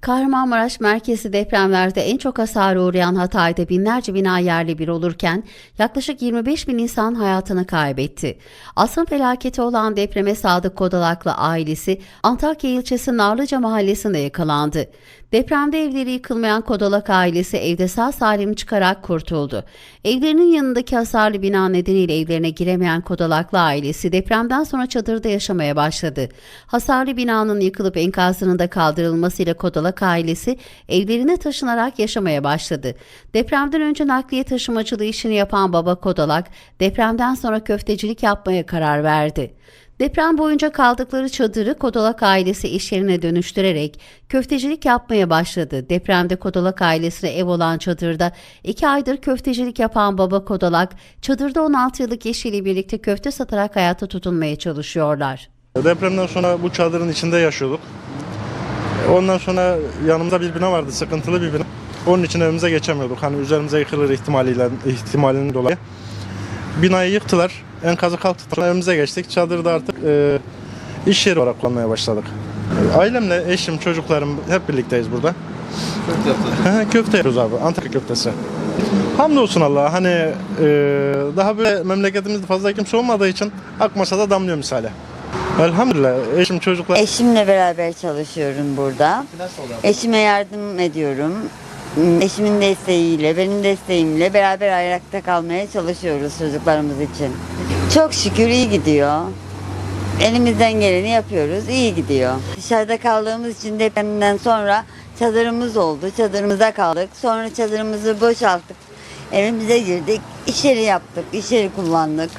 Kahramanmaraş merkezi depremlerde en çok hasara uğrayan Hatay'da binlerce bina yerli bir olurken yaklaşık 25 bin insan hayatını kaybetti. Asrın felaketi olan depreme Sadık Kodalaklı ailesi Antakya ilçesi Narlıca mahallesinde yakalandı. Depremde evleri yıkılmayan Kodalak ailesi evde sağ salim çıkarak kurtuldu. Evlerinin yanındaki hasarlı bina nedeniyle evlerine giremeyen Kodalaklı ailesi depremden sonra çadırda yaşamaya başladı. Hasarlı binanın yıkılıp enkazının da kaldırılmasıyla Kodalak ailesi evlerine taşınarak yaşamaya başladı. Depremden önce nakliye taşımacılığı işini yapan baba Kodalak, depremden sonra köftecilik yapmaya karar verdi. Deprem boyunca kaldıkları çadırı Kodolak ailesi iş dönüştürerek köftecilik yapmaya başladı. Depremde Kodolak ailesine ev olan çadırda iki aydır köftecilik yapan baba Kodolak, çadırda 16 yıllık eşiyle birlikte köfte satarak hayata tutunmaya çalışıyorlar. Depremden sonra bu çadırın içinde yaşıyorduk. Ondan sonra yanımızda bir bina vardı, sıkıntılı bir bina. Onun için evimize geçemiyorduk. Hani üzerimize yıkılır ihtimaliyle ihtimalinin dolayı. Binayı yıktılar, enkazı kalktılar. Evimize geçtik. Çadırda artık e, iş yeri olarak kullanmaya başladık. Ailemle, eşim, çocuklarım hep birlikteyiz burada. Köfte yapıyoruz abi, Antakya köftesi. Hamdolsun Allah'a hani e, daha böyle memleketimizde fazla kimse olmadığı için akmasada damlıyor misali. Elhamdülillah eşim çocuklar Eşimle beraber çalışıyorum burada. Eşime yardım ediyorum. Eşimin desteğiyle, benim desteğimle beraber ayakta kalmaya çalışıyoruz çocuklarımız için. Çok şükür iyi gidiyor. Elimizden geleni yapıyoruz, iyi gidiyor. Dışarıda kaldığımız için depremden sonra çadırımız oldu. Çadırımıza kaldık. Sonra çadırımızı boşalttık. Evimize girdik. İş yeri yaptık, iş yeri kullandık.